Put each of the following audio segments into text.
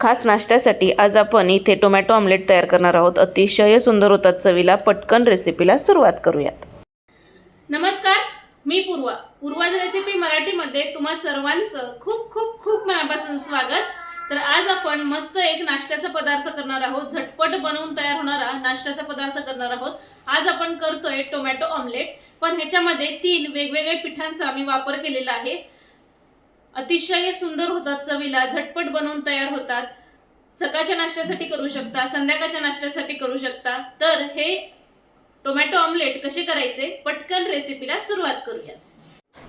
खास नाश्त्यासाठी आज आपण इथे टोमॅटो ऑमलेट तयार करणार आहोत. अतिशय सुंदर होतात चवीला. पटकन रेसिपीला सुरुवात करूयात. नमस्कार मी पूर्वा. पूर्वाज रेसिपी मराठीमध्ये तुम्हा सर्वांचं खूप खूप खूप मनापासून स्वागत. तर आज आपण मस्त एक नाश्त्याचा पदार्थ करणार आहोत. झटपट बनवून तयार होणारा नाश्त्याचा पदार्थ करणार आहोत. आज आपण करतोय टोमॅटो ऑमलेट. पण ह्याच्यामध्ये तीन वेगवेगळ्या पिठांचा मी वापर केलेला आहे. अतिशय सुंदर होतात चवीला झटपट बनवून तयार होतात. सकाळच्या नाश्त्यासाठी करू शकता संध्याकाळच्या नाश्त्यासाठी करू शकता. तर हे टोमॅटो ऑमलेट कसे करायचे पटकन रेसिपीला सुरुवात करूया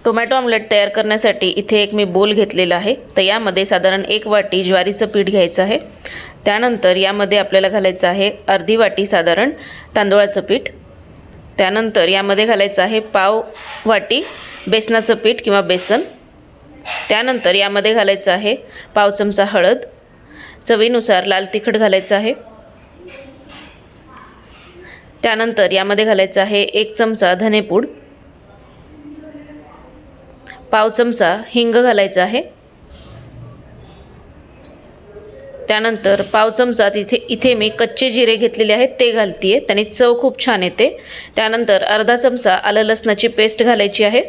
टोमॅटो ऑमलेट तयार करण्यासाठी इथे एक मी बोल घेतलेला आहे. तर यामध्ये साधारण एक वाटी ज्वारीचं पीठ घ्यायचं आहे. त्यानंतर यामध्ये आपल्याला घालायचं आहे अर्धी वाटी साधारण तांदूळाचं पीठ. त्यानंतर यामध्ये घालायचं आहे पाव वाटी बेसनाचं पीठ किंवा बेसन. त्यानंतर यामध्ये घालायचं आहे पाव चमचा हळद चवीनुसार लाल तिखट घालायचं आहे. त्यानंतर यामध्ये घालायचं आहे एक चमचा धनेपूड पाव चमचा हिंग घालायचा आहे. त्यानंतर पाव चमचा तिथे इथे मी कच्चे जिरे घेतलेले आहेत ते घालते आहे त्याने चव खूप छान येते. त्यानंतर अर्धा चमचा आलं लसणाची पेस्ट घालायची आहे.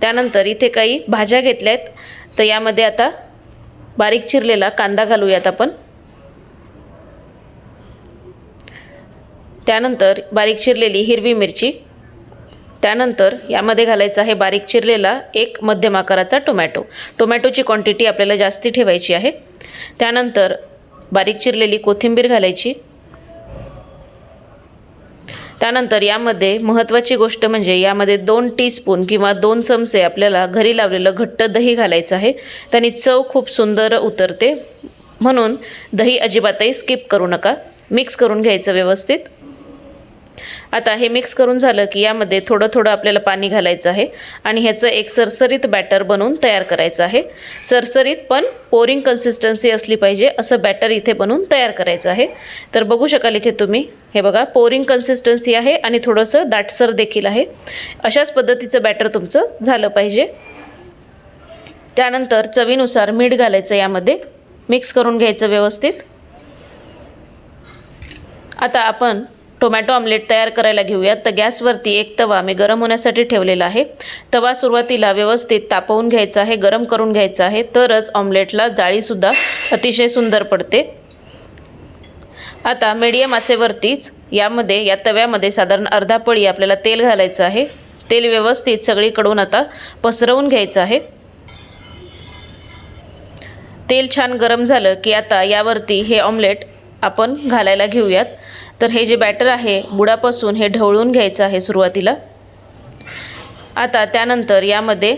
त्यानंतर इथे काही भाज्या घेतल्या आहेत तर यामध्ये आता बारीक चिरलेला कांदा घालूयात आपण. त्यानंतर बारीक चिरलेली हिरवी मिरची. त्यानंतर यामध्ये घालायचं आहे बारीक चिरलेला एक मध्यम आकाराचा टोमॅटो. टोमॅटोची क्वांटिटी आपल्याला जास्ती ठेवायची आहे. त्यानंतर बारीक चिरलेली कोथिंबीर घालायची. त्यानंतर यामध्ये महत्त्वाची गोष्ट म्हणजे यामध्ये दोन टीस्पून किंवा दोन चमचे आपल्याला घरी लावलेलं घट्ट दही घालायचं आहे. त्याने चव खूप सुंदर उतरते. म्हणून दही अजिबातही स्किप करू नका. मिक्स करून घ्यायचं व्यवस्थित. आता हे मिक्स करून झालं की यामध्ये थोडं थोडं आपल्याला पाणी घालायचं आहे आणि ह्याचं एक सरसरीत बॅटर बनवून तयार करायचं आहे. सरसरीत पण पोरिंग कन्सिस्टन्सी असली पाहिजे असं बॅटर इथे बनवून तयार करायचं आहे. तर बघू शकाल इथे तुम्ही. हे बघा पोरिंग कन्सिस्टन्सी आहे आणि थोडंसं दाटसर देखील आहे. अशाच पद्धतीचं बॅटर तुमचं झालं पाहिजे. त्यानंतर चवीनुसार मीठ घालायचं यामध्ये. मिक्स करून घ्यायचं व्यवस्थित. आता आपण टोमॅटो ऑमलेट तयार करायला घेऊयात. तर गॅसवरती एक तवा मी गरम होण्यासाठी ठेवलेला आहे. तवा सुरुवातीला व्यवस्थित तापवून घ्यायचा आहे गरम करून घ्यायचा आहे. तरच ऑमलेटला जाळीसुद्धा अतिशय सुंदर पडते. आता मीडियम आचेवरतीच यामध्ये या तव्यामध्ये साधारण अर्धा पळी आपल्याला तेल घालायचं आहे. तेल व्यवस्थित सगळीकडून आता पसरवून घ्यायचं आहे. तेल छान गरम झालं की आता यावरती हे ऑमलेट आपण घालायला घेऊयात. तर हे जे बॅटर आहे बुडापासून हे ढवळून घ्यायचं आहे सुरुवातीला. आता त्यानंतर यामध्ये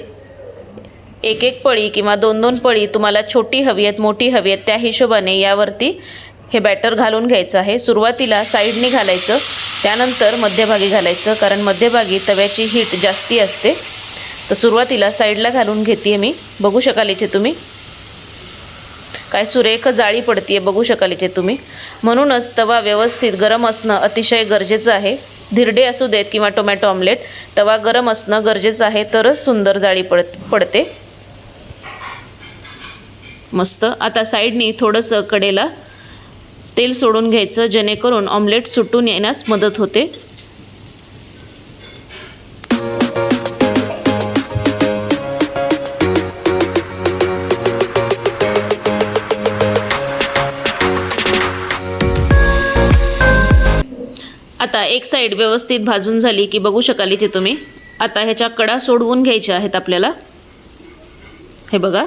एक एक पळी किंवा दोन दोन पळी तुम्हाला छोटी हवी आहेत मोठी हवी आहेत त्या हिशोबाने यावरती हे बॅटर घालून घ्यायचं आहे. सुरुवातीला साईडने घालायचं त्यानंतर मध्यभागी घालायचं कारण मध्यभागी तव्याची हीट जास्ती असते. तर सुरुवातीला साईडला घालून घेते मी. बघू शकाल इथे तुम्ही. काय सुरेख जाळी पडते आहे बघू शकाल इथे तुम्ही. म्हणूनच तवा व्यवस्थित गरम असणं अतिशय गरजेचं आहे. धिरडे असू देत किंवा टोमॅटो ऑमलेट तवा गरम असणं गरजेचं आहे तरच सुंदर जाळी पड पडते. मस्त. आता साईडनी थोडंसं कडेला तेल सोडून घ्यायचं जेणेकरून ऑमलेट सुटून येण्यास मदत होते. आता एक साईड व्यवस्थित भाजून झाली की बघू शकाल इथे तुम्ही. आता ह्याच्या कडा सोडवून घ्यायच्या आहेत आपल्याला. हे बघा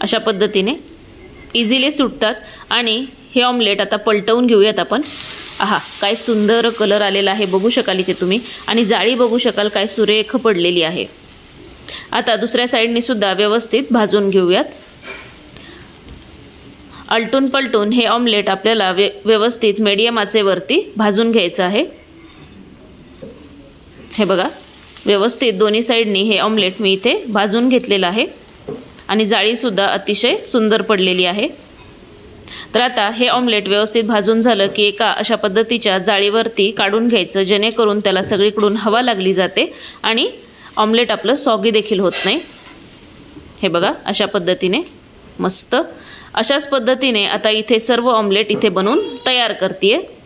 अशा पद्धतीने. इझिली सुटतात. आणि हे ऑमलेट आता पलटवून घेऊयात आपण. आहा काय सुंदर कलर आलेला आहे. बघू शकाल इथे तुम्ही. आणि जाळी बघू शकाल काय सुरेख पडलेली आहे. आता दुसऱ्या साईडने सुद्धा व्यवस्थित भाजून घेऊयात. आलटून पलटून हे ऑमलेट आपल्याला व्य व्यवस्थित मीडियम आचेवरती भाजून घ्यायचं आहे. हे बघा व्यवस्थित दोन्ही साईडनी हे ऑमलेट मी इथे भाजून घेतलेलं आहे. आणि जाळीसुद्धा अतिशय सुंदर पडलेली आहे. तर आता हे ऑमलेट व्यवस्थित भाजून झालं की एका अशा पद्धतीच्या जाळीवरती काढून घ्यायचं जेणेकरून त्याला सगळीकडून हवा लागली जाते आणि ऑमलेट आपलं सॉगी देखील होत नाही. हे बघा अशा पद्धतीने मस्त. अशाच पद्धतीने आता इथे सर्व ऑमलेट इथे बनवून तयार करते आहे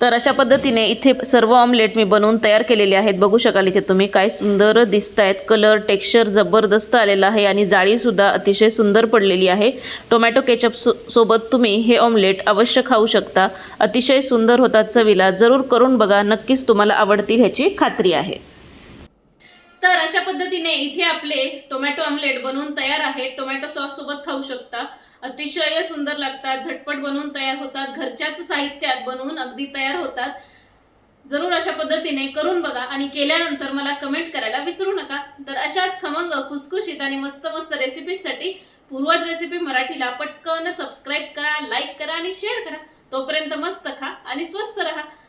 तर अशा पद्धतीने इथे सर्व ऑमलेट मी बनवून तयार केलेले आहेत. बघू शकाल इथे तुम्ही काय सुंदर दिसत आहेत कलर टेक्स्चर जबरदस्त आलेला आहे आणि जाळीसुद्धा अतिशय सुंदर पडलेली आहे. टोमॅटो केचप सो सोबत तुम्ही हे ऑमलेट अवश्य खाऊ शकता. अतिशय सुंदर होतात चवीला. जरूर करून बघा. नक्कीच तुम्हाला आवडतील ह्याची खात्री आहे. तर अशा पद्धतीने इथे आपले टोमॅटो आमलेट बनवून तयार आहेत. टोमॅटो सॉस सोबत खाऊ शकता. अतिशय सुंदर लागतात झटपट बनवून तयार होतात घरच्याच साहित्यात बनवून अगदी तयार होतात. जरूर अशा पद्धतीने करून बघा आणि केल्यानंतर मला कमेंट करायला विसरू नका. तर अशाच खमंग खुसखुशीत आणि मस्त मस्त रेसिपीजसाठी पूर्वज रेसिपी मराठीला पटकन सबस्क्राईब करा लाईक करा आणि शेअर करा. तोपर्यंत मस्त खा आणि स्वस्त राहा.